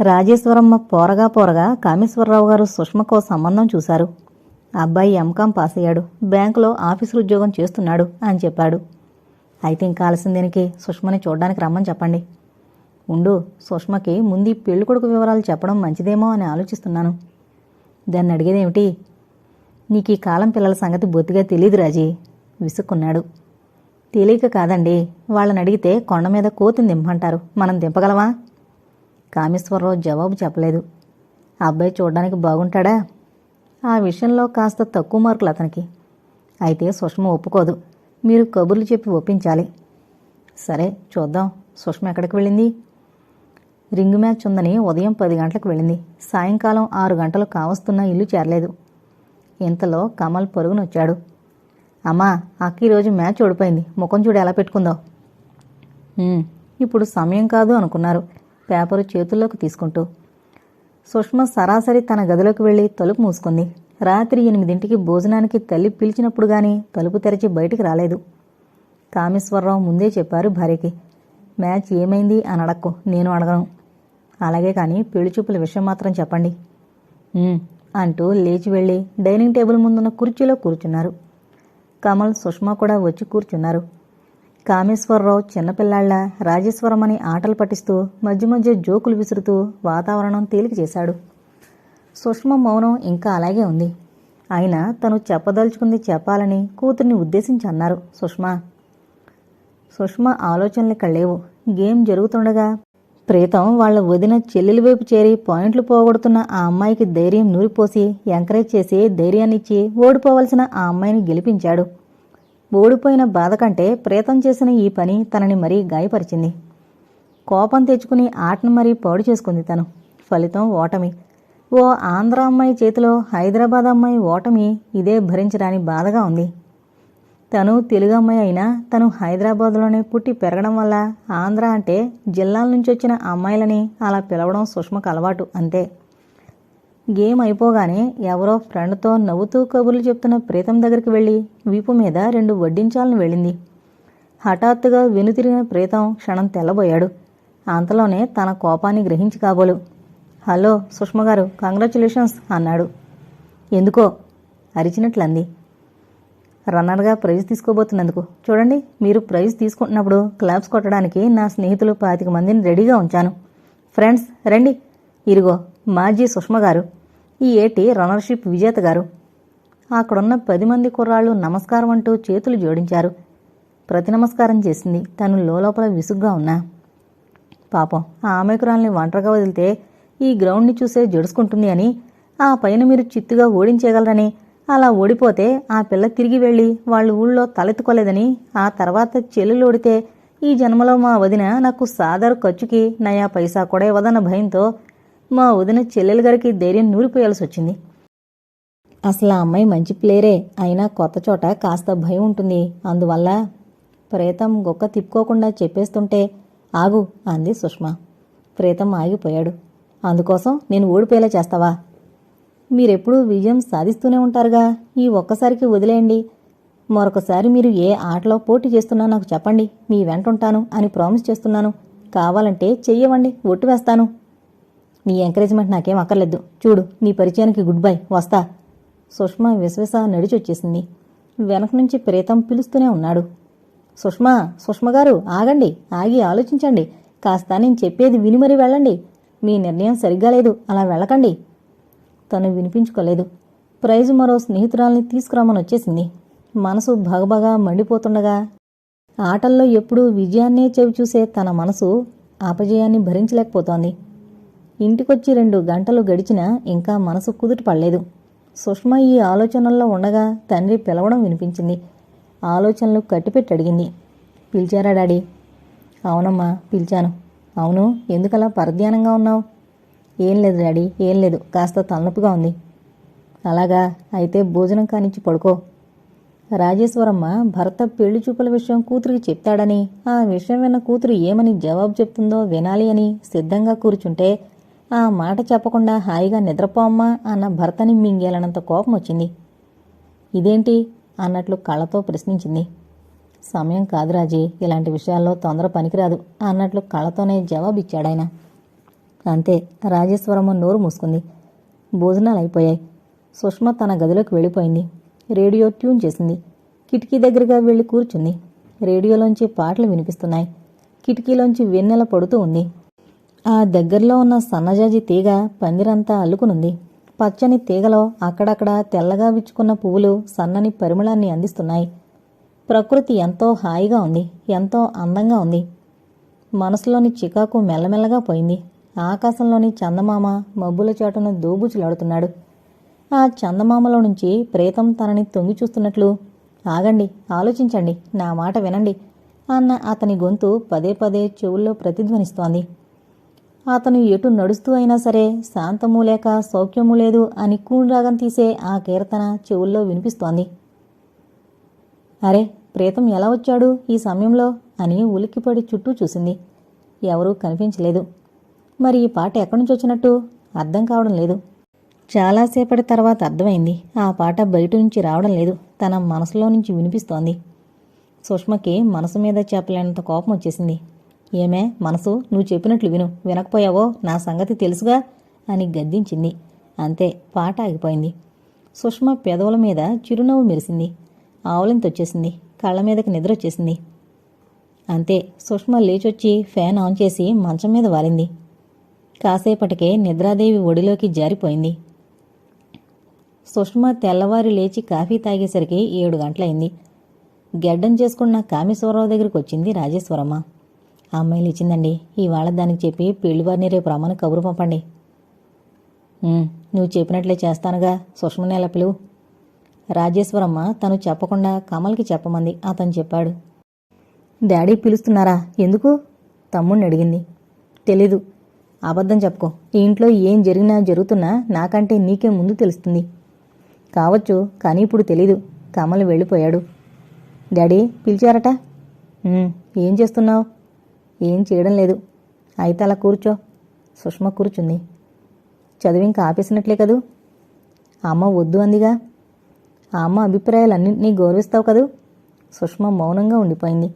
రాజేశ్వరమ్మ పోరగా పోరగా కామేశ్వరరావు గారు సుష్మకో సంబంధం చూశారు. అబ్బాయి ఎంకాం పాస్ అయ్యాడు. బ్యాంకులో ఆఫీసులు ఉద్యోగం చేస్తున్నాడు అని చెప్పాడు. అయితే ఇంకా ఆలస్యం సుష్మని చూడడానికి రమ్మని చెప్పండి. ఉండు సుష్మకి ముందు ఈ పెళ్ళి కొడుకు వివరాలు చెప్పడం మంచిదేమో అని ఆలోచిస్తున్నాను. దాన్ని అడిగేదేమిటి? నీకు ఈ కాలం పిల్లల సంగతి బొత్తిగా తెలియదు రాజీ విసుక్కున్నాడు. తెలియక కాదండి. వాళ్ళని అడిగితే కొండ మీద కోతిని దింపంటారు మనం దింపగలమా? కామేశ్వరరావు జవాబు చెప్పలేదు. ఆ అబ్బాయి చూడడానికి బాగుంటాడా? ఆ విషయంలో కాస్త తక్కువ మార్కులు అతనికి. అయితే సుష్మ ఒప్పుకోదు. మీరు కబుర్లు చెప్పి ఒప్పించాలి. సరే చూద్దాం. సుష్మ ఎక్కడికి వెళ్ళింది? రింగ్ మ్యాచ్ ఉందని ఉదయం పది గంటలకు వెళ్ళింది. సాయంకాలం ఆరు గంటలు కావస్తున్నా ఇల్లు చేరలేదు. ఇంతలో కమల్ పరుగునొచ్చాడు. అమ్మా అక్క ఈరోజు మ్యాచ్ ఓడిపోయింది. ముఖం చూడు ఎలా పెట్టుకుందావు ఇప్పుడు సమయం కాదు అనుకున్నారు. పేపరు చేతుల్లోకి తీసుకుంటూ సుష్మ సరాసరి తన గదిలోకి వెళ్ళి తలుపు మూసుకుంది. రాత్రి ఎనిమిదింటికి భోజనానికి తల్లి పిలిచినప్పుడు గాని తలుపు తెరిచి బయటికి రాలేదు. కామేశ్వరరావు ముందే చెప్పారు భార్యకి మ్యాచ్ ఏమైంది అని అడక్కు నేను అడగను. అలాగే కానీ పెళ్ళిచూపుల విషయం మాత్రం చెప్పండి. అంటూ లేచి వెళ్ళి డైనింగ్ టేబుల్ ముందున్న కుర్చీలో కూర్చున్నారు. కమల్ సుష్మా కూడా వచ్చి కూర్చున్నారు. కామేశ్వరరావు చిన్నపిల్లాళ్ళ రాజేశ్వరం అని ఆటలు పట్టిస్తూ మధ్య మధ్య జోకులు విసురుతూ వాతావరణం తేలిక చేశాడు. సుష్మ మౌనం ఇంకా అలాగే ఉంది. అయినా తను చెప్పదలుచుకుంది చెప్పాలని కూతుర్ని ఉద్దేశించి అన్నారు సుష్మా. సుష్మ ఆలోచనలు ఇక్కడ లేవు గేమ్ జరుగుతుండగా ప్రీతం వాళ్ళ వదిన చెల్లెల వైపు చేరి పాయింట్లు పోగొడుతున్న ఆ అమ్మాయికి ధైర్యం నూరిపోసి ఎంకరేజ్ చేసి ధైర్యాన్నిచ్చి ఓడిపోవలసిన ఆ అమ్మాయిని గెలిపించాడు. ఓడిపోయిన బాధ కంటే ప్రేతం చేసిన ఈ పని తనని మరీ గాయపరిచింది. కోపం తెచ్చుకుని ఆటను మరీ పాడు చేసుకుంది తను. ఫలితం ఓటమి. ఓ ఆంధ్ర అమ్మాయి చేతిలో హైదరాబాద్ అమ్మాయి ఓటమి ఇదే భరించడాని బాధగా ఉంది. తను తెలుగు అమ్మాయి అయినా తను హైదరాబాద్లోనే పుట్టి పెరగడం వల్ల ఆంధ్ర అంటే జిల్లాల నుంచి వచ్చిన అమ్మాయిలని అలా పిలవడం సుష్మకు అలవాటు అంతే. గేమ్ అయిపోగానే ఎవరో ఫ్రెండ్తో నవ్వుతూ కబుర్లు చెప్తున్న ప్రీతం దగ్గరికి వెళ్ళి వీపు మీద రెండు వడ్డించాలని వెళ్ళింది. హఠాత్తుగా వెనుతిరిగిన ప్రీతం క్షణం తెల్లబోయాడు. అంతలోనే తన కోపాన్ని గ్రహించి కాబోలు. హలో సుష్మగారు కంగ్రాచులేషన్స్ అన్నాడు. ఎందుకో? అరిచినట్లంది. రన్నర్గా ప్రైజ్ తీసుకోబోతున్నందుకు. చూడండి మీరు ప్రైజ్ తీసుకుంటున్నప్పుడు క్లాబ్స్ కొట్టడానికి నా స్నేహితులు పాతిక మందిని రెడీగా ఉంచాను. ఫ్రెండ్స్ రండి. ఇరుగో మాజీ సుష్మ గారు ఈ ఏటి రన్నర్షిప్ విజేత గారు. అక్కడున్న పది మంది కుర్రాళ్ళు నమస్కారం అంటూ చేతులు జోడించారు. ప్రతి నమస్కారం చేసింది తను లోపల విసుగ్గా ఉన్నా. పాపం ఆ ఆమెకురాల్ని ఒంటరిగా వదిలితే ఈ గ్రౌండ్ని చూసే జడుసుకుంటుంది అని ఆ పైన మీరు చిత్తుగా ఓడించేయగలరని అలా ఓడిపోతే ఆ పిల్ల తిరిగి వెళ్ళి వాళ్ళ ఊళ్ళో తలెత్తుకోలేదని ఆ తర్వాత చెల్లెలు ఓడితే ఈ జన్మలో మా వదిన నాకు సాదరు ఖర్చుకి నయా పైసా కూడా ఇవ్వదన్న భయంతో మా వదిన చెల్లెలు గారికి ధైర్యం నూరిపోయాల్సి వచ్చింది అసలు ఆ అమ్మాయి మంచి ప్లేయరే అయినా కొత్త చోట కాస్త భయం ఉంటుంది. అందువల్ల ప్రేతం గొక్క తిప్పుకోకుండా చెప్పేస్తుంటే ఆగు అంది సుష్మ. ప్రేతం ఆగిపోయాడు. అందుకోసం నేను ఓడిపోయేలా చేస్తావా? మీరెప్పుడూ విజయం సాధిస్తూనే ఉంటారుగా. ఈ ఒక్కసారికి వదిలేయండి. మరొకసారి మీరు ఏ ఆటలో పోటీ చేస్తున్నా నాకు చెప్పండి. మీ వెంట ఉంటాను అని ప్రామిస్ చేస్తున్నాను. కావాలంటే చెయ్యవండి. ఒట్టు వేస్తాను. నీ ఎంకరేజ్మెంట్ నాకేం అక్కర్లేదు. చూడు నీ పరిచయానికి గుడ్ బై వస్తా. సుష్మ విశ్వస నడిచొచ్చేసింది వెనక నుంచి ప్రీతం పిలుస్తూనే ఉన్నాడు. సుష్మా సుష్మ గారు ఆగండి. ఆగి ఆలోచించండి. కాస్త నేను చెప్పేది విని మరీ వెళ్ళండి. మీ నిర్ణయం సరిగ్గా లేదు. అలా వెళ్ళకండి. తను వినిపించుకోలేదు. ప్రైజ్ మరో స్నేహితురాల్ని తీసుకురామని వచ్చేసింది. మనసు భగభగా మండిపోతుండగా ఆటల్లో ఎప్పుడూ విజయాన్నే చెవి చూసే తన మనసు అపజయాన్ని భరించలేకపోతోంది. ఇంటికొచ్చి రెండు గంటలు గడిచినా ఇంకా మనసు కుదుట పడలేదు. సుష్మ ఈ ఆలోచనల్లో ఉండగా తండ్రి పిలవడం వినిపించింది. ఆలోచనలు కట్టిపెట్టి అడిగింది. పిలిచారా డాడీ? అవునమ్మా పిలిచాను. అవును ఎందుకలా పరధ్యానంగా ఉన్నావు? ఏం లేదు డాడీ ఏం లేదు కాస్త తలనొప్పిగా ఉంది. అలాగా అయితే భోజనం కానిచ్చి పడుకో. రాజేశ్వరమ్మ భర్త పెళ్ళి చూపుల విషయం కూతురికి చెప్తాడని ఆ విషయం విన్న కూతురు ఏమని జవాబు చెప్తుందో వినాలి అని సిద్ధంగా కూర్చుంటే ఆ మాట చెప్పకుండా హాయిగా నిద్రపోమ్మా అన్న భర్తని మింగేలనంత కోపం వచ్చింది. ఇదేంటి? అన్నట్లు కళ్ళతో ప్రశ్నించింది. సమయం కాదు రాజీ ఇలాంటి విషయాల్లో తొందర పనికిరాదు అన్నట్లు కళ్ళతోనే జవాబిచ్చాడాయన. అంతే రాజేశ్వరమ్మ నోరు మూసుకుంది. భోజనాలు అయిపోయాయి సుష్మ తన గదిలోకి వెళ్ళిపోయింది. రేడియో ట్యూన్ చేసింది. కిటికీ దగ్గరగా వెళ్ళి కూర్చుంది. రేడియోలోంచి పాటలు వినిపిస్తున్నాయి. కిటికీలోంచి వెన్నెల పడుతూ ఉంది. ఆ దగ్గరలో ఉన్న సన్నజాజి తీగ పందిరంతా అల్లుకునుంది. పచ్చని తీగలో అక్కడక్కడ తెల్లగా విచ్చుకున్న పువ్వులు సన్నని పరిమళాన్ని అందిస్తున్నాయి. ప్రకృతి ఎంతో హాయిగా ఉంది ఎంతో అందంగా ఉంది. మనసులోని చికాకు మెల్లమెల్లగా పోయింది. ఆకాశంలోని చందమామ మబ్బుల చాటున దూబుచులాడుతున్నాడు. ఆ చందమామలో నుంచి ప్రేతం తనని తొంగి చూస్తున్నట్లు ఆగండి ఆలోచించండి నా మాట వినండి అన్న అతని గొంతు పదే పదే చెవుల్లో ప్రతిధ్వనిస్తోంది. అతను ఎటు నడుస్తూ అయినా సరే శాంతము లేక సౌఖ్యము లేదు అని కూన్రాగం తీసే ఆ కీర్తన చెవుల్లో వినిపిస్తోంది. అరే ప్రేతం ఎలా వచ్చాడు ఈ సమయంలో అని ఉలిక్కిపడి చుట్టూ చూసింది. ఎవరూ కనిపించలేదు. మరి ఈ పాట ఎక్కడి నుంచి వచ్చినట్టు అర్థం కావడం లేదు. చాలాసేపటి తర్వాత అర్థమైంది. ఆ పాట బయట నుంచి రావడం లేదు. తన మనసులో నుంచి వినిపిస్తోంది. సుష్మకి మనసు మీద చెప్పలేనంత కోపం వచ్చేసింది. ఏమే మనసు నువ్వు చెప్పినట్లు విను. వినకపోయావో నా సంగతి తెలుసుగా అని గద్దించింది. అంతే పాట ఆగిపోయింది. సుష్మ పెదవుల మీద చిరునవ్వు మెరిసింది. ఆవులింతొచ్చేసింది. కళ్ళ మీదకి నిద్ర వచ్చేసింది అంతే సుష్మ లేచొచ్చి ఫ్యాన్ ఆన్ చేసి మంచం మీద వాలింది కాసేపటికే నిద్రాదేవి ఒడిలోకి జారిపోయింది. సుష్మ తెల్లవారి లేచి కాఫీ తాగేసరికి ఏడు గంటలైంది గెడ్డం చేసుకున్న కామేశ్వరరావు దగ్గరికి వచ్చింది రాజేశ్వరమ్మ. అమ్మాయిలు ఇచ్చిందండి. ఇవాళ దానికి చెప్పి పెళ్ళివారిని రేపు రమ్మని కబురు పంపండి. నువ్వు చెప్పినట్లే చేస్తానుగా సుష్మని ఎలా పిలువు. రాజేశ్వరమ్మ తను చెప్పకుండా కమల్కి చెప్పమంది. అతను చెప్పాడు. డాడీ పిలుస్తున్నారా? ఎందుకు? తమ్ముణ్ణి అడిగింది. తెలీదు. అబద్ధం చెప్పుకో. ఈ ఇంట్లో ఏం జరిగినా జరుగుతున్నా నాకంటే నీకే ముందు తెలుస్తుంది. కావచ్చు కానీ ఇప్పుడు తెలీదు. కమల్ వెళ్ళిపోయాడు. డాడీ పిలిచారట? ఏం చేస్తున్నావు? ఏం చేయడం లేదు. అయితే అలా కూర్చో. సుష్మ కూర్చుంది. చదువు ఇంకా ఆపేసినట్లే కదూ? అమ్మ వద్దు అందిగా. ఆ అమ్మ అభిప్రాయాలన్నింటినీ గౌరవిస్తావు కదూ? సుష్మ మౌనంగా ఉండిపోయింది.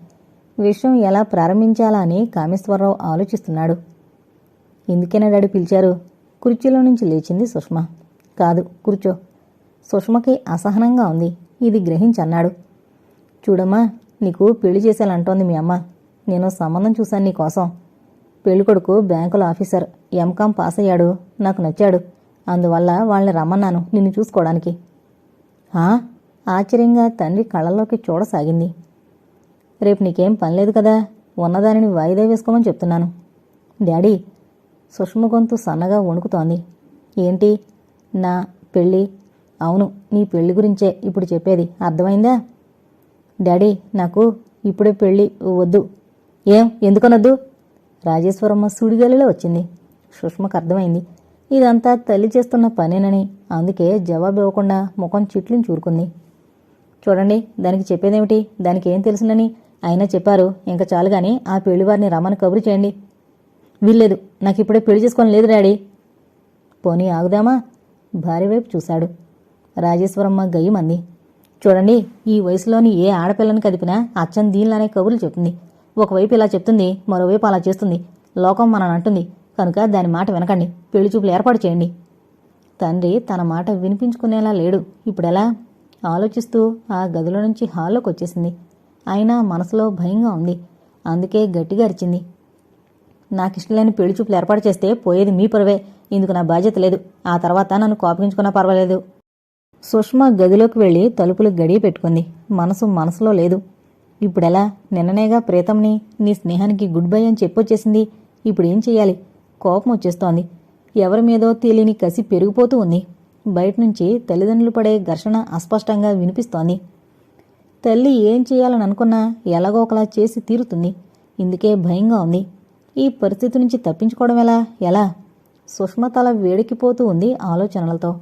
విషయం ఎలా ప్రారంభించాలా అని కామేశ్వరరావు ఆలోచిస్తున్నాడు. ఎందుకైనా డాడీ పిలిచారు. కుర్చీలో నుంచి లేచింది సుష్మ. కాదు కూర్చో. సుష్మకి అసహనంగా ఉంది. ఇది గ్రహించన్నాడు. చూడమ్మా నీకు పెళ్ళి చేసేయాలంటోంది మీ అమ్మ. నేను సంబంధం చూశాను నీకోసం పెళ్ళికొడుకు బ్యాంకుల ఆఫీసర్ ఎంకామ్ పాస్ అయ్యాడు. నాకు నచ్చాడు. అందువల్ల వాళ్ళని రమ్మన్నాను నిన్ను చూసుకోవడానికి. ఆ? ఆశ్చర్యంగా తండ్రి కళ్ళల్లోకి చూడసాగింది. రేపు నీకేం పనిలేదు కదా? ఉన్నదానిని వాయిదా వేసుకోమని చెప్తున్నాను. డాడీ సుష్మ గొంతు సన్నగా వణుకుతోంది. ఏంటి? నా పెళ్ళి? అవును నీ పెళ్ళి గురించే ఇప్పుడు చెప్పేది. అర్థమైందా? డాడీ నాకు ఇప్పుడే పెళ్ళి వద్దు. ఏం? ఎందుకనొద్దు? రాజేశ్వరమ్మ సుడిగాలిలో వచ్చింది. సుష్మకు అర్థమైంది. ఇదంతా తల్లి చేస్తున్న పనేనని. అందుకే జవాబు ఇవ్వకుండా ముఖం చిట్లిని చూరుకుంది. చూడండి దానికి చెప్పేదేమిటి? దానికి ఏం తెలుసునని? అయినా చెప్పారు. ఇంకా చాలు గాని ఆ పెళ్ళివారిని రమ్మని కబురు చేయండి. వీల్లేదు. నాకు ఇప్పుడే పెళ్ళి చేసుకొని లేదు డాడీ. పోనీ ఆగుదామా? భార్య వైపు చూశాడు. రాజేశ్వరమ్మ గయ్యమంది చూడండి ఈ వయసులోని ఏ ఆడపిల్లని కదిపినా అచ్చం దీనిలానే కబుర్లు చెప్తుంది. ఒకవైపు ఇలా చెప్తుంది మరోవైపు అలా చేస్తుంది. లోకం మనని అంటుంది. కనుక దాని మాట వినకండి. పెళ్ళి చూపులు ఏర్పాటు చేయండి. తండ్రి తన మాట వినిపించుకునేలా లేడు. ఇప్పుడెలా? ఆలోచిస్తూ ఆ గదిలో నుంచి హాల్లోకి వచ్చేసింది. అయినా మనసులో భయంగా ఉంది. అందుకే గట్టిగా అరిచింది. నాకు ఇష్టం లేని పెళ్ళి చూపులు ఏర్పాటు చేస్తే పోయేది మీ పరువే. ఇందుకు నా బాధ్యత లేదు. ఆ తర్వాత నన్ను కోపగించుకున్నా పర్వాలేదు. సుష్మా గదిలోకి వెళ్ళి తలుపులు గడియ పెట్టుకుంది. మనసు మనసులో లేదు. ఇప్పుడెలా? నిన్ననేగా ప్రీతంని నీ స్నేహానికి గుడ్ బై అని చెప్పొచ్చేసింది. ఇప్పుడు ఏం చెయ్యాలి? కోపం వచ్చేస్తోంది. ఎవరి మీదో తెలియని కసి పెరిగిపోతూ ఉంది. బయట నుంచి తల్లిదండ్రులు పడే ఘర్షణ అస్పష్టంగా వినిపిస్తోంది. తల్లి ఏం చేయాలని అనుకున్నా ఎలాగో ఒకలా చేసి తీరుతుంది. ఇందుకే భయంగా ఉంది. ఈ పరిస్థితి నుంచి తప్పించుకోవడం ఎలా? ఎలా? సుష్మ తల వేడికిపోతూ ఉంది ఆలోచనలతో.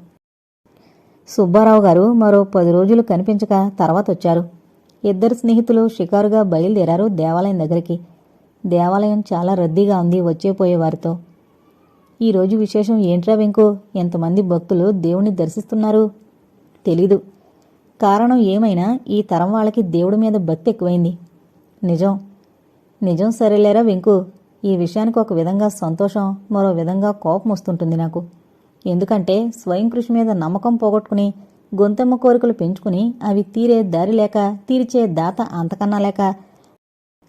సుబ్బారావు గారు మరో పది రోజులు కనిపించక తర్వాత వచ్చారు. ఇద్దరు స్నేహితులు షికారుగా బయలుదేరారు దేవాలయం దగ్గరికి. దేవాలయం చాలా రద్దీగా ఉంది వచ్చేపోయేవారితో ఈరోజు విశేషం ఏంట్రా వెంకు? ఎంతమంది భక్తులు దేవుణ్ణి దర్శిస్తున్నారు? తెలీదు. కారణం ఏమైనా? ఈ తరం వాళ్ళకి దేవుడి మీద భక్తి ఎక్కువైంది. నిజం. నిజం సరేలేరా వెంకు? ఈ విషయానికి ఒక విధంగా సంతోషం మరో విధంగా కోపం వస్తుంటుంది నాకు. ఎందుకంటే స్వయం కృషి మీద నమ్మకం పోగొట్టుకుని గొంతెమ్మ కోరికలు పెంచుకుని అవి తీరే దారి లేక తీర్చే దాత అంతకన్నా లేక.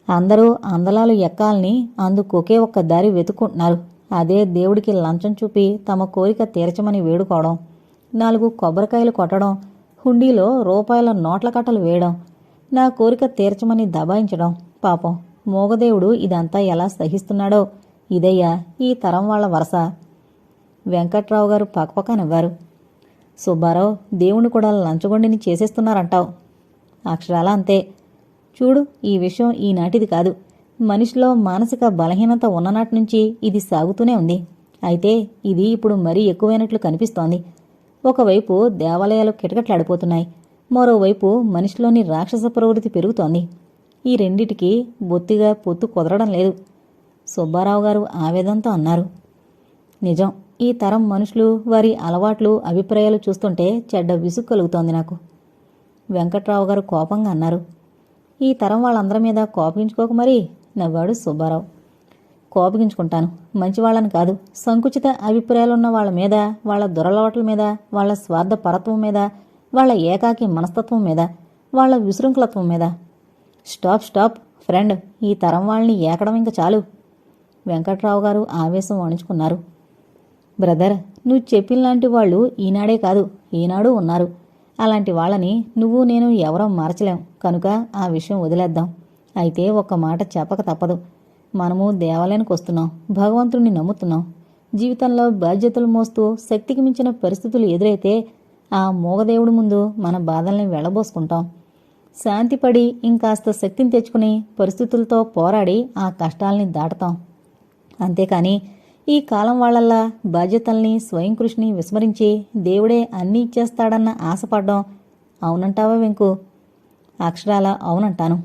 అందరూ అందలాలు ఎక్కాలని అందుకు ఒకే ఒక్క దారి వెతుక్కుంటున్నారు. అదే దేవుడికి లంచం చూపి తమ కోరిక తీర్చమని వేడుకోవడం నాలుగు కొబ్బరికాయలు కొట్టడం హుండీలో రూపాయల నోట్ల కట్టలు వేయడం నా కోరిక తీర్చమని దబాయించడం. పాపం మోగదేవుడు ఇదంతా ఎలా సహిస్తున్నాడో. ఇదయ్యా ఈ తరం వాళ్ళ వరస. వెంకట్రావు గారు పక్కపక్క నవ్వారు సుబ్బారావు దేవుని కూడా లంచగొండిని చేసేస్తున్నారంటావు. అక్షరాల అంతే. చూడు ఈ విషయం ఈనాటిది కాదు. మనిషిలో మానసిక బలహీనత ఉన్ననాటి నుంచి ఇది సాగుతూనే ఉంది. అయితే ఇది ఇప్పుడు మరీ ఎక్కువైనట్లు కనిపిస్తోంది. ఒకవైపు దేవాలయాలు కిటకట్లాడిపోతున్నాయి. మరోవైపు మనిషిలోని రాక్షస ప్రవృత్తి పెరుగుతోంది. ఈ రెండిటికి బొత్తిగా పొత్తు కుదరడం లేదు. సుబ్బారావు గారు ఆవేదంతో అన్నారు. నిజం. ఈ తరం మనుషులు వారి అలవాట్లు అభిప్రాయాలు చూస్తుంటే చెడ్డ విసుగు కలుగుతోంది నాకు. వెంకట్రావు గారు కోపంగా అన్నారు. ఈ తరం వాళ్ళందరి మీద కోపగించుకోక మరి నవ్వాడు సుబ్బారావు. కోపగించుకుంటాను మంచివాళ్ళని కాదు. సంకుచిత అభిప్రాయాలున్న వాళ్ళ మీద వాళ్ళ దురలవాట్ల మీద వాళ్ళ స్వార్థ పరత్వం మీద వాళ్ళ ఏకాకి మనస్తత్వం మీద వాళ్ళ విశృంఖలత్వం మీద. స్టాప్ స్టాప్ ఫ్రెండ్ ఈ తరం వాళ్ళని ఏకడం ఇంక చాలు. వెంకట్రావు గారు ఆవేశం వణుచుకున్నారు. బ్రదర్ నువ్వు చెప్పిన లాంటి వాళ్ళు ఈనాడే కాదు ఈనాడు ఉన్నారు. అలాంటి వాళ్ళని నువ్వు నేను ఎవరో మార్చలేం. కనుక ఆ విషయం వదిలేద్దాం. అయితే ఒక్క మాట చెప్పక తప్పదు. మనము దేవాలయానికి వస్తున్నాం. భగవంతుడిని నమ్ముతున్నాం. జీవితంలో బాధ్యతలు మోస్తూ శక్తికి మించిన పరిస్థితులు ఎదురైతే ఆ మూగదేవుడి ముందు మన బాధల్ని వెళ్ళబోసుకుంటాం. శాంతిపడి ఇంకాస్త శక్తిని తెచ్చుకుని పరిస్థితులతో పోరాడి ఆ కష్టాల్ని దాటతాం. అంతేకాని ఈ కాలం వాళ్ళల్లా బాధ్యతల్ని స్వయం కృషిని విస్మరించి దేవుడే అన్నీ ఇచ్చేస్తాడన్న ఆశపడ్డం అవునంటావా వెంకు? అక్షరాల అవునంటాను.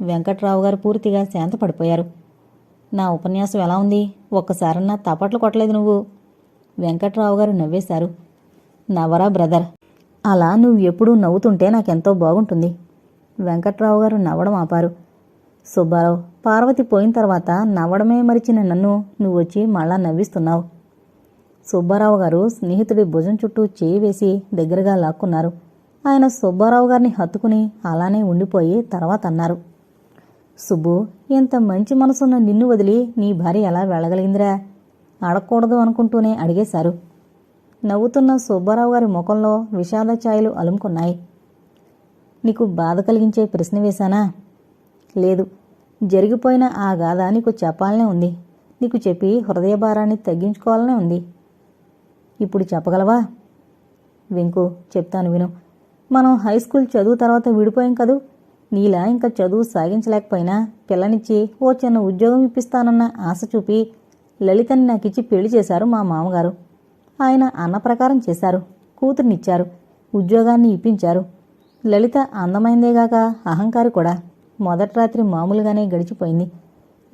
వెంకట్రావు గారు పూర్తిగా శాంతపడిపోయారు. నా ఉపన్యాసం ఎలా ఉంది? ఒక్కసారన్నా తపట్లు కొట్టలేదు నువ్వు. వెంకట్రావు గారు నవ్వేశారు. నవరా బ్రదర్ అలా నువ్వు ఎప్పుడూ నవ్వుతుంటే నాకెంతో బాగుంటుంది. వెంకట్రావు గారు నవ్వడం ఆపారు. సుబ్బారావు పార్వతి పోయిన తర్వాత నవ్వడమే మరిచిన నన్ను నువ్వు వచ్చి మళ్ళా నవ్విస్తున్నావు. సుబ్బారావు గారు స్నేహితుడి భుజం చుట్టూ చేయి వేసి దగ్గరగా లాక్కున్నారు. ఆయన సుబ్బారావు గారిని హత్తుకుని అలానే ఉండిపోయి తర్వాత అన్నారు. సుబ్బు ఇంత మంచి మనసున్న నిన్ను వదిలి నీ భార్య ఎలా వెళ్ళగలిగిందిరా? అడగకూడదు అనుకుంటూనే అడిగేశారు. నవ్వుతున్న సుబ్బారావు గారి ముఖంలో విషాద ఛాయలు అలుముకున్నాయి. నీకు బాధ కలిగించే ప్రశ్న వేశానా? లేదు. జరిగిపోయిన ఆ గాథ నీకు చెప్పాలనే ఉంది. నీకు చెప్పి హృదయ భారాన్ని తగ్గించుకోవాలనే ఉంది. ఇప్పుడు చెప్పగలవా? వెంకు చెప్తాను విను. మనం హై స్కూల్ చదువు తర్వాత విడిపోయాం కదూ? నీలా ఇంకా చదువు సాగించలేకపోయినా పిల్లనిచ్చి ఓ చిన్న ఉద్యోగం ఇప్పిస్తానన్న ఆశ చూపి లలితని నాకిచ్చి పెళ్ళి చేశారు మా మామగారు. ఆయన అన్న ప్రకారం చేశారు. కూతుర్నిచ్చారు. ఉద్యోగాన్ని ఇప్పించారు. లలిత అందమైందేగాక అహంకారి కూడా. మొదటి రాత్రి మామూలుగానే గడిచిపోయింది.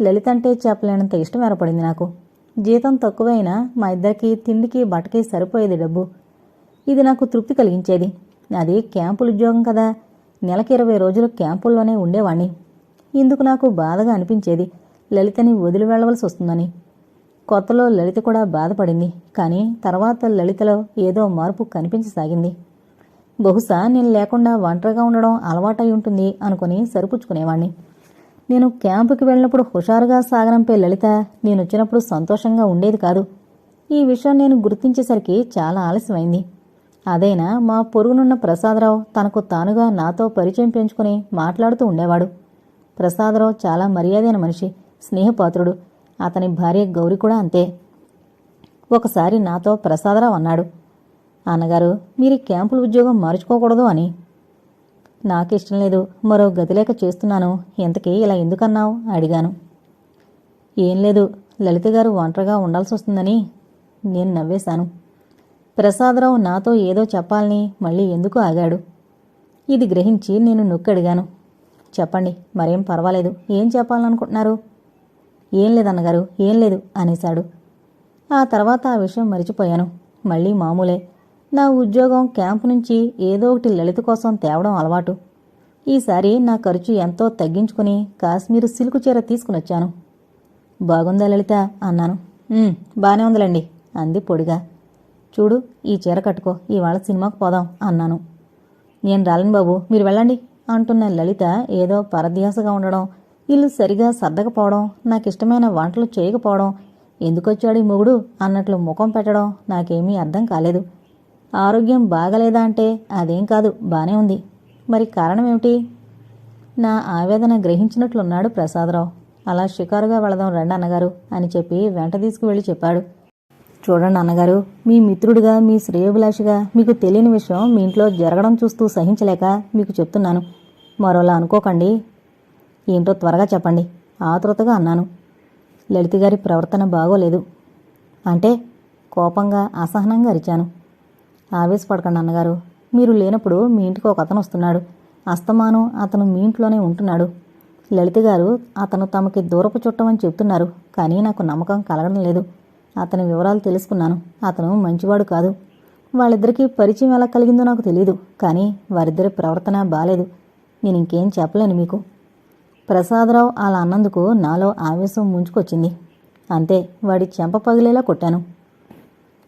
లలిత అంటే చెప్పలేనంత ఇష్టం ఏర్పడింది నాకు. జీతం తక్కువైనా మా ఇద్దరికి తిండికి బట్టకి సరిపోయేది డబ్బు. ఇది నాకు తృప్తి కలిగించేది. అది క్యాంపుల ఉద్యోగం కదా. నెలకి ఇరవై రోజులు క్యాంపుల్లోనే ఉండేవాణ్ణి. ఇందుకు నాకు బాధగా అనిపించేది. లలితని వదిలి వెళ్ళవలసి వస్తుందని. కొత్తలో లలిత కూడా బాధపడింది. కానీ తర్వాత లలితలో ఏదో మార్పు కనిపించసాగింది. బహుశా నేను లేకుండా ఒంటరిగా ఉండడం అలవాటై ఉంటుంది అనుకుని సరిపుచ్చుకునేవాణ్ణి. నేను క్యాంపుకి వెళ్ళినప్పుడు హుషారుగా సాగనంపే లలిత నేను వచ్చినప్పుడు సంతోషంగా ఉండేది కాదు. ఈ విషయం నేను గుర్తించేసరికి చాలా ఆలస్యమైంది. అదైనా మా పొరుగునున్న ప్రసాదరావు తనకు తానుగా నాతో పరిచయం పెంచుకుని మాట్లాడుతూ ఉండేవాడు. ప్రసాదరావు చాలా మర్యాదైన మనిషి స్నేహపాత్రుడు. అతని భార్య గౌరి కూడా అంతే. ఒకసారి నాతో ప్రసాదరావు అన్నాడు. అన్నగారు మీరు ఈ క్యాంపుల ఉద్యోగం మార్చుకోకూడదు అని. నాకు ఇష్టం లేదు మరో గతిలేక చేస్తున్నాను. ఎంతకీ ఇలా ఎందుకన్నావు? అడిగాను. ఏం లేదు లలిత గారు ఒంటరిగా ఉండాల్సి వస్తుందని నేను నవ్వేశాను. ప్రసాదరావు నాతో ఏదో చెప్పాలని మళ్ళీ ఎందుకు ఆగాడు? ఇది గ్రహించి నేను నొక్కడిగాను. చెప్పండి మరేం పర్వాలేదు ఏం చెప్పాలనుకుంటున్నారు? ఏం లేదన్నగారు ఏం లేదు అనేశాడు. ఆ తర్వాత ఆ విషయం మరిచిపోయాను. మళ్ళీ మామూలే నా ఉద్యోగం క్యాంపు నుంచి ఏదో ఒకటి లలిత కోసం తేవడం అలవాటు. ఈసారి నా ఖర్చు ఎంతో తగ్గించుకుని కాశ్మీర్ సిల్కు చీర తీసుకునొచ్చాను. బాగుందా లలిత? అన్నాను. బానే ఉందిలండి అంది పొడిగా. చూడు ఈ చీర కట్టుకో ఇవాళ సినిమాకు పోదాం అన్నాను. నేను రాలేను బాబు మీరు వెళ్ళండి అంటున్న లలిత ఏదో పరధ్యాసగా ఉండడం ఇల్లు సరిగా సర్దకపోవడం నాకిష్టమైన వంటలు చేయకపోవడం ఎందుకొచ్చాడు ఈ మొగుడు అన్నట్లు ముఖం పెట్టడం నాకేమీ అర్థం కాలేదు. ఆరోగ్యం బాగలేదా అంటే అదేం కాదు బానే ఉంది. మరి కారణం ఏమిటి? నా ఆవేదన గ్రహించినట్లున్నాడు ప్రసాదరావు. అలా షికారుగా వెళదాం రండి అన్నగారు అని చెప్పి వెంట తీసుకువెళ్ళి చెప్పాడు. చూడండి అన్నగారు మీ మిత్రుడిగా మీ శ్రేయోభిలాషిగా మీకు తెలియని విషయం మీ ఇంట్లో జరగడం చూస్తూ సహించలేక మీకు చెప్తున్నాను. మరోలా అనుకోకండి. ఏంటో త్వరగా చెప్పండి. ఆతృతగా అన్నాను. లలిత గారి ప్రవర్తన బాగోలేదు. అంటే కోపంగా అసహనంగా అరిచాను. ఆవేశపడకండి అన్నగారు మీరు లేనప్పుడు మీ ఇంటికి ఒక అతను వస్తున్నాడు. అస్తమానం అతను మీ ఇంట్లోనే ఉంటున్నాడు. లలిత గారు అతను తమకి దూరపు చుట్టమని చెప్తున్నారు కానీ నాకు నమ్మకం కలగడం లేదు. అతని వివరాలు తెలుసుకున్నాను. అతను మంచివాడు కాదు. వాళ్ళిద్దరికీ పరిచయం ఎలా కలిగిందో నాకు తెలియదు కానీ వారిద్దరి ప్రవర్తన బాలేదు. నేను ఇంకేం చెప్పలేను మీకు. ప్రసాదరావు అలా అన్నందుకు నాలో ఆవేశం ముంచుకొచ్చింది. అంతే వాడి చెంప పగిలేలా కొట్టాను.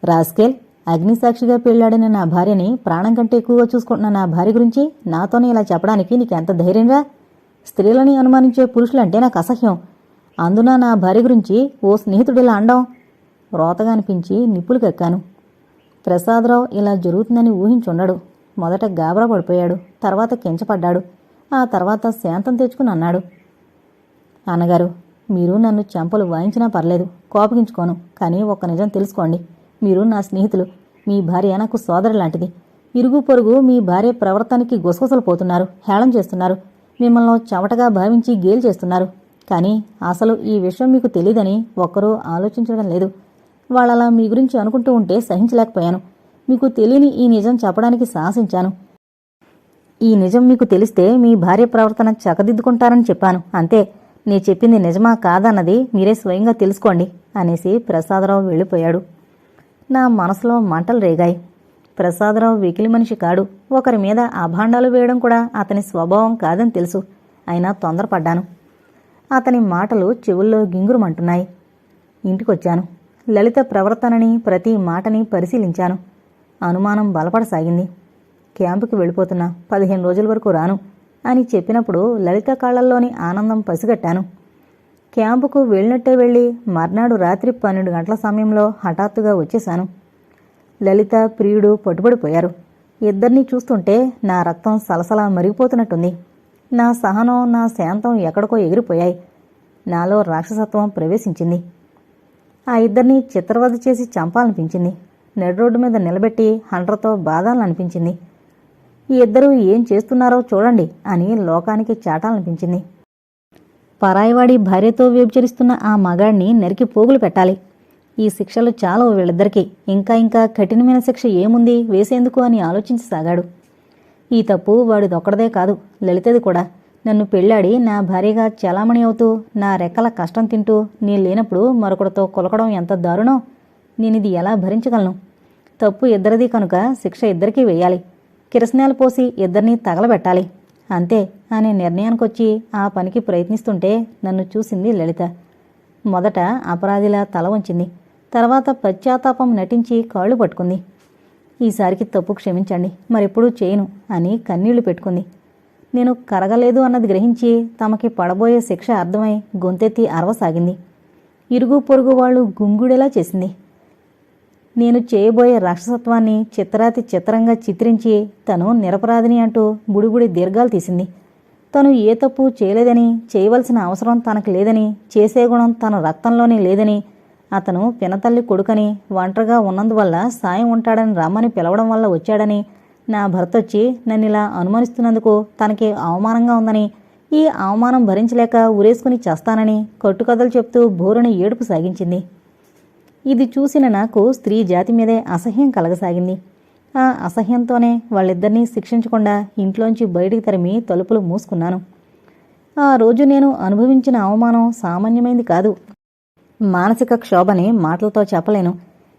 రాస్కేల్ అగ్నిసాక్షిగా పెళ్ళాడిన నా భార్యని ప్రాణం కంటే ఎక్కువగా చూసుకుంటున్న నా భార్య గురించి నాతోనే ఇలా చెప్పడానికి నీకెంత ధైర్యంగా? స్త్రీలని అనుమానించే పురుషులంటే నాకు అసహ్యం. అందున నా భార్య గురించి ఓ స్నేహితుడు ఇలా అండం రోతగా అనిపించి నిప్పులు కక్కాను. ప్రసాదరావు ఇలా జరుగుతుందని ఊహించుండడు. మొదట గాబరా పడిపోయాడు. తర్వాత కించపడ్డాడు. ఆ తర్వాత శాంతం తెచ్చుకుని అన్నాడు. అన్నగారు మీరు నన్ను చెంపలు వాయించినా పర్లేదు. కోపగించుకోను. కానీ ఒక్క నిజం తెలుసుకోండి. మీరు నా స్నేహితులు. మీ భార్య నాకు సోదరు లాంటిది. ఇరుగు పొరుగు మీ భార్య ప్రవర్తనకి గుసగుసలు పోతున్నారు హేళం చేస్తున్నారు. మిమ్మల్ని చెమటగా భావించి గేలు చేస్తున్నారు. కానీ అసలు ఈ విషయం మీకు తెలియదని ఒక్కరూ ఆలోచించడం లేదు. వాళ్ళలా మీ గురించి అనుకుంటూ ఉంటే సహించలేకపోయాను. మీకు తెలియని ఈ నిజం చెప్పడానికి సాహసించాను. ఈ నిజం మీకు తెలిస్తే మీ భార్య ప్రవర్తన చక్కదిద్దుకుంటారని చెప్పాను. అంతే నీ చెప్పింది నిజమా కాదన్నది మీరే స్వయంగా తెలుసుకోండి అనేసి ప్రసాదరావు వెళ్ళిపోయాడు. నా మనసులో మంటలు రేగాయి. ప్రసాదరావు వికిలి మనిషి కాడు. ఒకరి మీద అభాండాలు వేయడం కూడా అతని స్వభావం కాదని తెలుసు. అయినా తొందరపడ్డాను. అతని మాటలు చెవుల్లో గింగురుమంటున్నాయి. ఇంటికొచ్చాను. లలిత ప్రవర్తనని ప్రతి మాటని పరిశీలించాను. అనుమానం బలపడసాగింది. క్యాంపుకి వెళ్ళిపోతున్నా. పదిహేను రోజుల వరకు రాను అని చెప్పినప్పుడు లలిత కాళ్ళల్లోని ఆనందం పసిగట్టాను. క్యాంపుకు వెళ్ళినట్టే వెళ్ళి మర్నాడు రాత్రి పన్నెండు గంటల సమయంలో హఠాత్తుగా వచ్చేశాను. లలిత ప్రియుడు పట్టుబడిపోయారు. ఇద్దరినీ చూస్తుంటే నా రక్తం సలసలా మరిగిపోతున్నట్టుంది. నా సహనం నా శాంతం ఎక్కడికో ఎగిరిపోయాయి. నాలో రాక్షసత్వం ప్రవేశించింది. ఆ ఇద్దరిని చిత్రవధ చేసి చంపాలనిపించింది. నెడ్ రోడ్డు మీద నిలబెట్టి హండ్రతో బాధాలనిపించింది. ఈ ఇద్దరూ ఏం చేస్తున్నారో చూడండి అని లోకానికి చాటాలనిపించింది. పరాయివాడి భార్యతో వ్యభిచరిస్తున్న ఆ మగాడిని నరికి పోగులు పెట్టాలి. ఈ శిక్షలు చాలా వీళ్ళిద్దరికీ. ఇంకా ఇంకా కఠినమైన శిక్ష ఏముంది? వేసేందుకు అని ఆలోచించసాగాడు ఈ తప్పు వాడిదొక్కడదే కాదు లలితది కూడా. నన్ను పెళ్ళాడి నా భార్యగా చలామణి అవుతూ నా రెక్కల కష్టం తింటూ నేను లేనప్పుడు మరొకడితో కొలకడం ఎంత దారుణం? నేనిది ఎలా భరించగలను? తప్పు ఇద్దరిది కనుక శిక్ష ఇద్దరికీ వేయాలి. కిరసనాలు పోసి ఇద్దరినీ తగలబెట్టాలి. అంతే అనే నిర్ణయానికి వచ్చి ఆ పనికి ప్రయత్నిస్తుంటే నన్ను చూసింది లలిత. మొదట అపరాధిలా తల వంచింది. తర్వాత పశ్చాత్తాపం నటించి కాళ్ళు పట్టుకుంది. ఈసారికి తప్పు క్షమించండి మరెప్పుడూ చేయను అని కన్నీళ్ళు పెట్టుకుంది. నేను కరగలేదు అన్నది గ్రహించి తమకి పడబోయే శిక్ష అర్థమై గొంతెత్తి అరవసాగింది. ఇరుగు పొరుగు వాళ్ళు గుంగుడేలా చేసింది. నేను చేయబోయే రాక్షసత్వాన్ని చిత్రాతి చిత్రంగా చిత్రించి తను నిరపరాధిని అంటూ బుడిబుడి దీర్ఘాలు తీసింది. తను ఏ తప్పు చేయలేదని చేయవలసిన అవసరం తనకు లేదని చేసే గుణం తన రక్తంలోనే లేదని అతను పినతల్లి కొడుకని ఒంటరిగా ఉన్నందువల్ల సాయం ఉంటాడని రమ్మని పిలవడం వల్ల వచ్చాడని నా భర్త వచ్చి నన్ను ఇలా అనుమానిస్తున్నందుకు తనకి అవమానంగా ఉందని ఈ అవమానం భరించలేక ఉరేసుకుని చేస్తానని కట్టుకథలు చెప్తూ బోరుని ఏడుపు సాగించింది. ఇది చూసిన నాకు స్త్రీ జాతి మీదే అసహ్యం కలగసాగింది. ఆ అసహ్యంతోనే వాళ్ళిద్దరినీ శిక్షించకుండా ఇంట్లోంచి బయటికి తరిమి తలుపులు మూసుకున్నాను. ఆ రోజు నేను అనుభవించిన అవమానం సామాన్యమైంది కాదు. మానసిక క్షోభని మాటలతో చెప్పలేను.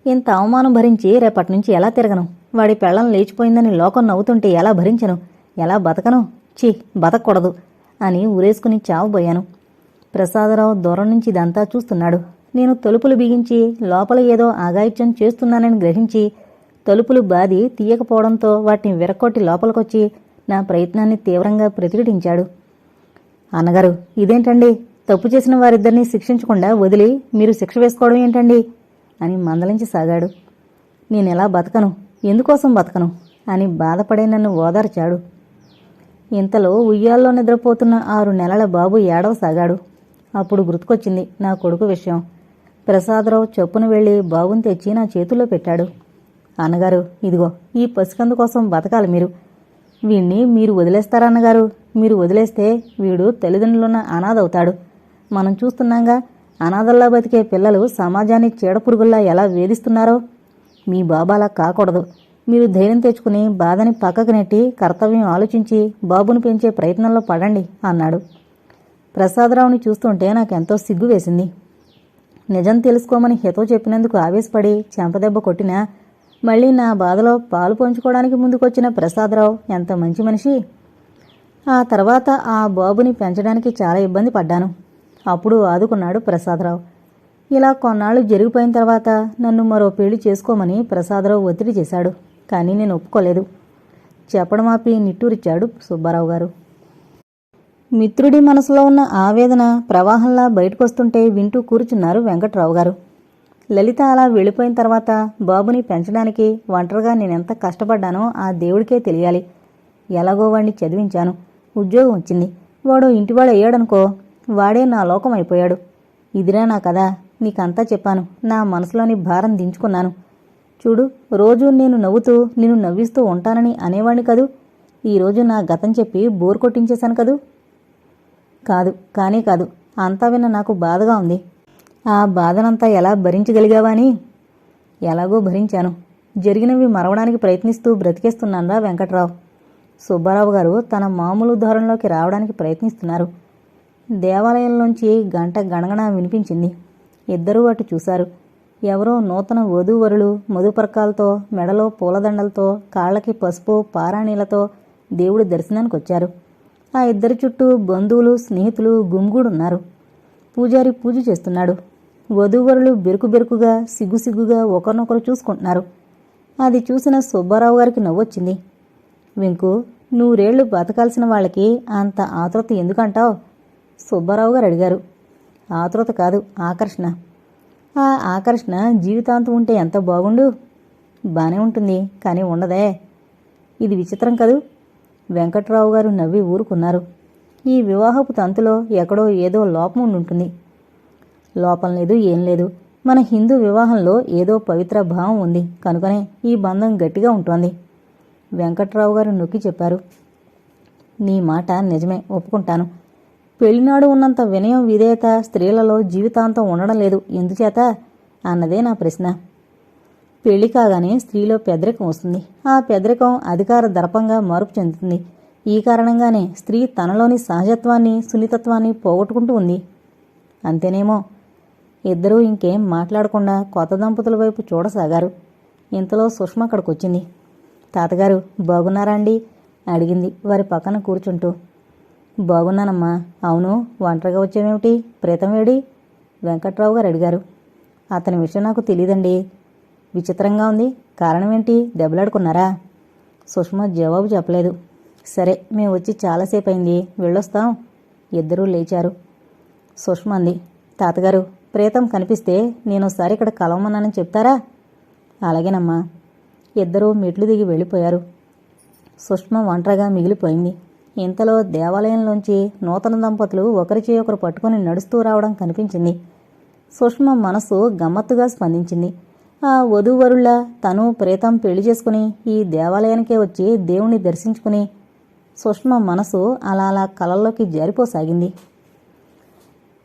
ఇంత అవమానం భరించి రేపటి నుంచి ఎలా తిరగను? వాడి పెళ్ళం లేచిపోయిందని లోకం నవ్వుతుంటే ఎలా భరించను? ఎలా బతకను? ఛీ బతకూడదు అని ఊరేసుకుని చావబోయాను. ప్రసాదరావు దూరం నుంచి ఇదంతా చూస్తున్నాడు. నేను తలుపులు బిగించి లోపల ఏదో ఆగాయిత్యం చేస్తున్నానని గ్రహించి తలుపులు బాది తీయకపోవడంతో వాటిని విరక్కొట్టి లోపలికొచ్చి నా ప్రయత్నాన్ని తీవ్రంగా ప్రతిఘటించాడు. అన్నగారు ఇదేంటండి? తప్పు చేసిన వారిద్దరినీ శిక్షించకుండా వదిలి మీరు శిక్ష వేసుకోవడం ఏంటండి? అని మందలించి సాగాడు. నేనెలా బతకను? ఎందుకోసం బతకను? అని బాధపడే నన్ను ఓదార్చాడు. ఇంతలో ఉయ్యాల్లో నిద్రపోతున్న ఆరు నెలల బాబు ఏడవ సాగాడు. అప్పుడు గుర్తుకొచ్చింది నా కొడుకు విషయం. ప్రసాదరావు చొప్పున వెళ్ళి బాబుని తెచ్చి నా చేతుల్లో పెట్టాడు. అన్నగారు ఇదిగో ఈ పసికందు కోసం బతకాలి మీరు. వీణ్ణి మీరు వదిలేస్తారా అన్నగారు? మీరు వదిలేస్తే వీడు తల్లిదండ్రులున్న అనాథవుతాడు. మనం చూస్తున్నాగా అనాథల్లా బతికే పిల్లలు సమాజాన్ని చీడపురుగుల్లా ఎలా వేధిస్తున్నారో? మీ బాబాలా కాకూడదు. మీరు ధైర్యం తెచ్చుకుని బాధని పక్కకు నెట్టి కర్తవ్యం ఆలోచించి బాబును పెంచే ప్రయత్నంలో పడండి అన్నాడు. ప్రసాదరావుని చూస్తుంటే నాకెంతో సిగ్గు వేసింది. నిజం తెలుసుకోమని హితో చెప్పినందుకు ఆవేశపడి చెంపదెబ్బ కొట్టినా మళ్ళీ నా బాధలో పాలు పంచుకోవడానికి ముందుకొచ్చిన ప్రసాదరావు ఎంత మంచి మనిషి. ఆ తర్వాత ఆ బాబుని పెంచడానికి చాలా ఇబ్బంది పడ్డాను. అప్పుడు ఆదుకున్నాడు ప్రసాదరావు. ఇలా కొన్నాళ్ళు జరిగిపోయిన తర్వాత నన్ను మరో పెళ్ళి చేసుకోమని ప్రసాదరావు ఒత్తిడి చేశాడు కానీ నేను ఒప్పుకోలేదు. చెప్పడం ఆపి నిట్టూరిచ్చాడు సుబ్బారావు గారు. మిత్రుడి మనసులో ఉన్న ఆవేదన ప్రవాహంలా బయటకొస్తుంటే వింటూ కూర్చున్నారు వెంకట్రావు గారు లలిత అలా వెళ్ళిపోయిన తర్వాత బాబుని పెంచడానికి ఒంటరిగా నేనెంత కష్టపడ్డానో ఆ దేవుడికే తెలియాలి. ఎలాగో వాడిని చదివించాను. ఉద్యోగం వచ్చింది. వాడు ఇంటివాడు అయ్యాడనుకో వాడే నా లోకం అయిపోయాడు. ఇదిరా నా కదా నీకంతా చెప్పాను. నా మనసులోని భారం దించుకున్నాను. చూడు రోజు నేను నవ్వుతూ నిన్ను నవ్విస్తూ ఉంటానని అనేవాణ్ణి కదూ? ఈరోజు నా గతం చెప్పి బోర్ కొట్టించేశాను కదూ? కాదు కానీ కాదు. అంతా విన్న నాకు బాధగా ఉంది. ఆ బాధనంతా ఎలా భరించగలిగావా అని ఎలాగో భరించాను. జరిగినవి మరవడానికి ప్రయత్నిస్తూ బ్రతికేస్తున్నానరా వెంకట్రావు. సుబ్బారావు గారు తన మామూలు ధోరణిలోకి రావడానికి ప్రయత్నిస్తున్నారు. దేవాలయంలోంచి గంట గణగణ వినిపించింది. ఇద్దరూ అటు చూశారు. ఎవరో నూతన వధూవరులు మధుపర్కాలతో మెడలో పూలదండలతో కాళ్ళకి పసుపు పారాణీలతో దేవుడి దర్శనానికి వచ్చారు ఆ ఇద్దరి చుట్టూ బంధువులు స్నేహితులు గుమ్గూడున్నారు పూజారి పూజ చేస్తున్నాడు. వధూవరులు బెరుకు బెరుకుగా సిగ్గు సిగ్గుగా ఒకరినొకరు చూసుకుంటున్నారు. అది చూసిన సుబ్బారావు గారికి నవ్వొచ్చింది. వెంకు నూరేళ్ళు బతకాల్సిన వాళ్ళకి అంత ఆతృత ఎందుకంటావు? సుబ్బారావు గారు అడిగారు. ఆతృత కాదు ఆకర్షణ. ఆ ఆకర్షణ జీవితాంతం ఉంటే ఎంత బాగుండు? బానే ఉంటుంది కానీ ఉండదే. ఇది విచిత్రం కదూ? వెంకట్రావు గారు నవ్వి ఊరుకున్నారు. ఈ వివాహపు తంతులో ఎక్కడో ఏదో లోపం ఉండుంటుంది. లోపం లేదు ఏం లేదు. మన హిందూ వివాహంలో ఏదో పవిత్ర భావం ఉంది. కనుకనే ఈ బంధం గట్టిగా ఉంటోంది. వెంకట్రావు గారు నొక్కి చెప్పారు. నీ మాట నిజమే ఒప్పుకుంటాను. పెళ్ళినాడు ఉన్నంత వినయం విధేయత స్త్రీలలో జీవితాంతం ఉండడం లేదు. ఎందుచేత? అన్నదే నా ప్రశ్న. పెళ్ళి కాగానే స్త్రీలో పెదరికం వస్తుంది. ఆ పెదరికం అధికార దర్పంగా మార్పు చెందుతుంది. ఈ కారణంగానే స్త్రీ తనలోని సహజత్వాన్ని సున్నితత్వాన్ని పోగొట్టుకుంటూ ఉంది. అంతేనేమో. ఇద్దరూ ఇంకేం మాట్లాడకుండా కొత్త దంపతుల వైపు చూడసాగారు. ఇంతలో సుష్మ అక్కడికొచ్చింది. తాతగారు బాగున్నారా అండి? అడిగింది వారి పక్కన కూర్చుంటూ. బాగున్నానమ్మా. అవును ఒంటరిగా వచ్చావేమిటి? ప్రీతం వేడి వెంకట్రావు గారు అడిగారు. అతని విషయం నాకు తెలియదండి. విచిత్రంగా ఉంది. కారణం ఏంటి దెబ్బలాడుకున్నారా? సుష్మ జవాబు చెప్పలేదు. సరే మేము వచ్చి చాలాసేపు అయింది వెళ్ళొస్తాం. ఇద్దరూ లేచారు. సుష్మ అంది తాతగారు ప్రీతం కనిపిస్తే నేను ఒకసారి ఇక్కడ కలవమన్నానని చెప్తారా? అలాగేనమ్మా. ఇద్దరూ మెట్లు దిగి వెళ్ళిపోయారు. సుష్మ ఒంటరిగా మిగిలిపోయింది. ఇంతలో దేవాలయంలోంచి నూతన దంపతులు ఒకరి ఒకరు పట్టుకుని నడుస్తూ రావడం కనిపించింది. సుష్మ మనసు గమ్మత్తుగా స్పందించింది. ఆ వధూవరుళ్ళ తను ప్రేతం పెళ్ళి చేసుకుని ఈ దేవాలయానికే వచ్చి దేవుణ్ణి దర్శించుకుని సుష్మ మనసు అలా అలా కలల్లోకి జారిపోసాగింది.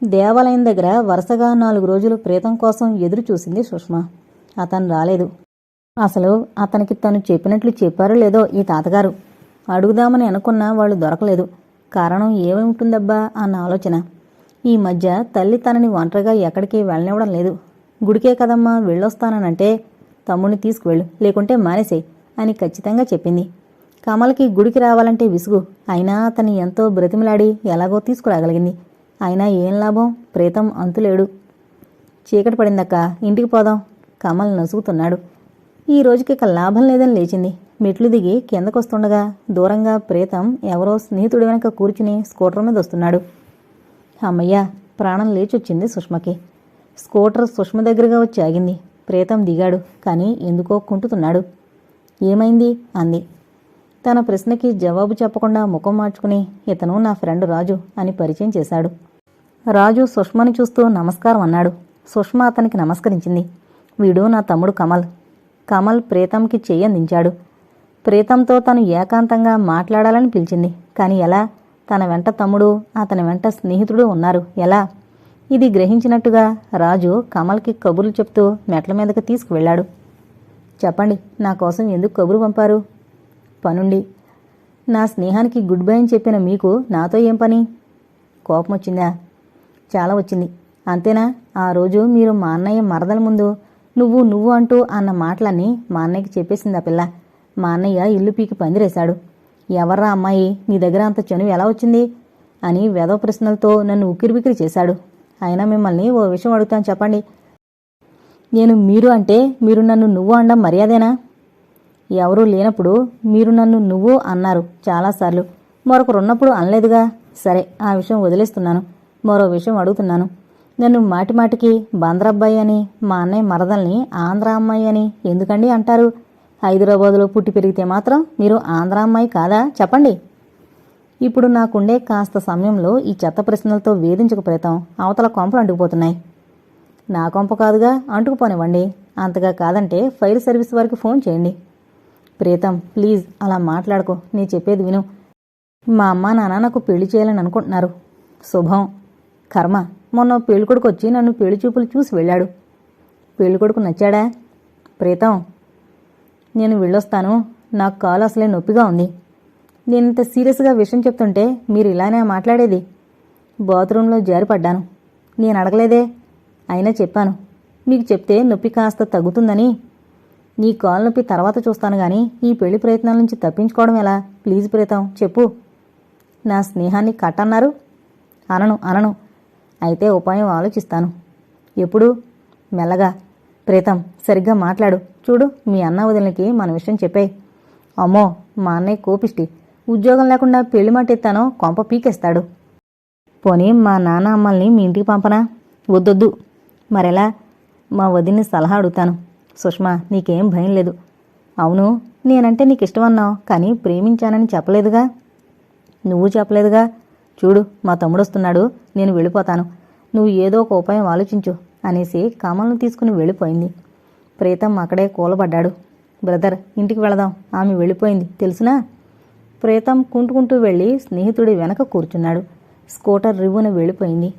దేవాలయం దగ్గర వరుసగా నాలుగు రోజులు ప్రేతం కోసం ఎదురు చూసింది సుష్మ అతను రాలేదు. అసలు అతనికి తను చెప్పినట్లు చెప్పారో లేదో ఈ తాతగారు. అడుగుదామని అనుకున్నా వాళ్ళు దొరకలేదు. కారణం ఏముంటుందబ్బా అన్న ఆలోచన. ఈ మధ్య తల్లి తనని ఒంటరిగా ఎక్కడికి వెళ్ళనివ్వడం లేదు. గుడికే కదమ్మా వెళ్ళొస్తానంటే తమ్ముడిని తీసుకువెళ్ళు లేకుంటే మానేసేయ్ అని ఖచ్చితంగా చెప్పింది. కమలకి గుడికి రావాలంటే విసుగు. అయినా అతని ఎంతో బ్రతిమిలాడి ఎలాగో తీసుకురాగలిగింది. అయినా ఏం లాభం? ప్రీతం అంతులేడు. చీకటి పడిందక్క ఇంటికి పోదాం. కమల్ నసుగుతున్నాడు. ఈ రోజుకి ఇక లాభం లేదని లేచింది. మెట్లు దిగి కిందకొస్తుండగా దూరంగా ప్రీతం ఎవరో స్నేహితుడి వెనక కూర్చుని స్కూటర్ మీద వస్తున్నాడు. అమ్మయ్యా ప్రాణం లేచొచ్చింది సుష్మకి. స్కూటర్ సుష్మ దగ్గరగా వచ్చి ఆగింది. ప్రీతం దిగాడు. కానీ ఎందుకో కుంటుతున్నాడు. ఏమైంది? అంది. తన ప్రశ్నకి జవాబు చెప్పకుండా ముఖం మార్చుకుని ఇతను నా ఫ్రెండ్ రాజు అని పరిచయం చేశాడు. రాజు సుష్మని చూస్తూ నమస్కారం అన్నాడు. సుష్మ అతనికి నమస్కరించింది. వీడు నా తమ్ముడు కమల్. కమల్ ప్రీతంకి చెయ్యందించాడు ప్రీతంతో తను ఏకాంతంగా మాట్లాడాలని పిలిచింది. కానీ ఎలా? తన వెంట తమ్ముడు అతని వెంట స్నేహితుడు ఉన్నారు. ఎలా? ఇది గ్రహించినట్టుగా రాజు కమల్కి కబుర్లు చెప్తూ మెట్ల మీదకి తీసుకువెళ్ళాడు. చెప్పండి నా కోసం ఎందుకు కబురు పంపారు? పనుండి. నా స్నేహానికి గుడ్ బై అని చెప్పిన మీకు నాతో ఏం పని? కోపం వచ్చిందా చాలా వచ్చింది. అంతేనా? ఆ రోజు మీరు మా అన్నయ్య మరదల ముందు నువ్వు నువ్వు అంటూ అన్న మాటలన్నీ మా అన్నయ్యకి చెప్పేసింది ఆ పిల్ల? మా అన్నయ్య ఇల్లు పీకి పందిరేశాడు. ఎవర్రా అమ్మాయి? నీ దగ్గర అంత చనువు ఎలా వచ్చింది? అని వెధవ ప్రశ్నలతో నన్ను ఉక్కిరిబిక్కిరి చేశాడు. అయినా మిమ్మల్ని ఓ విషయం అడుగుతాను చెప్పండి. నేను మీరు అంటే మీరు నన్ను నువ్వు అనడం మర్యాదేనా? ఎవరూ లేనప్పుడు మీరు నన్ను నువ్వు అన్నారు చాలాసార్లు మరొకరున్నప్పుడు అనలేదుగా. సరే ఆ విషయం వదిలేస్తున్నాను. మరో విషయం అడుగుతున్నాను. నన్ను మాటిమాటికి బాంద్రబ్బాయి అని మా అన్నయ్య మరదల్ని ఆంధ్ర అమ్మాయి అని ఎందుకండి అంటారు? హైదరాబాదులో పుట్టి పెరిగితే మాత్రం మీరు ఆంధ్ర అమ్మాయి కాదా? చెప్పండి. ఇప్పుడు నాకుండే కాస్త సమయంలో ఈ చెత్త ప్రశ్నలతో వేధించక ప్రయత్నం అవతల కొంపలు అంటుకుపోతున్నాయి. నా కొంప కాదుగా అంటుకుపోనివ్వండి. అంతగా కాదంటే ఫైర్ సర్వీస్ వారికి ఫోన్ చేయండి. ప్రీతం ప్లీజ్ అలా మాట్లాడుకో. నీ చెప్పేది విను. మా అమ్మ నాన్న నాకు పెళ్ళి చేయాలని అనుకుంటున్నారు. శుభం. కర్మ. మొన్న పెళ్ళికొడుకు వచ్చి నన్ను పెళ్ళి చూపులు చూసి వెళ్ళాడు. పెళ్ళికొడుకు నచ్చాడా? ప్రీతం. నేను వెళ్ళొస్తాను. నాకు కాలు అసలే నొప్పిగా ఉంది. నేను ఇంత సీరియస్గా విషయం చెప్తుంటే మీరు ఇలానే మాట్లాడేది. బాత్రూంలో జారిపడ్డాను. నేను అడగలేదే. అయినా చెప్పాను. మీకు చెప్తే నొప్పి కాస్త తగ్గుతుందని. నీ కాలు నొప్పి తర్వాత చూస్తాను గాని ఈ పెళ్ళి ప్రయత్నాల నుంచి తప్పించుకోవడం ఎలా? ప్లీజ్ ప్రీతం చెప్పు. నా స్నేహాన్ని కట్టన్నారు. అనను అనను. అయితే ఉపాయం ఆలోచిస్తాను. ఎప్పుడు? మెల్లగా. ప్రీతం సరిగ్గా మాట్లాడు. చూడు మీ అన్న వదిలికి మన విషయం చెప్పే అమ్మో మా అన్నయ్య కోపిష్టి. ఉద్యోగం లేకుండా పెళ్ళి మాట ఎత్తానో కొంప పీకేస్తాడు. పోనీ మా నాన్న అమ్మల్ని మీ ఇంటికి పంపనా? వద్దొద్దు. మరెలా? మా వదిన్ని సలహా అడుగుతాను. సుష్మా నీకేం భయం లేదు. అవును నేనంటే నీకు ఇష్టమన్నావు కానీ ప్రేమించానని చెప్పలేదుగా. నువ్వు చెప్పలేదుగా. చూడు మా తమ్ముడు వస్తున్నాడు నేను వెళ్ళిపోతాను. నువ్వు ఏదో ఒక ఉపాయం ఆలోచించు అనేసి కమల్ను తీసుకుని వెళ్ళిపోయింది. ప్రీతం అక్కడే కూలబడ్డాడు. బ్రదర్ ఇంటికి వెళదాం. ఆమె వెళ్ళిపోయింది. తెలుసునా? ప్రేతం కుంటుకుంటూ వెళ్ళి స్నేహితుడి వెనక కూర్చున్నాడు. స్కూటర్ రివ్వున వెళ్ళిపోయింది.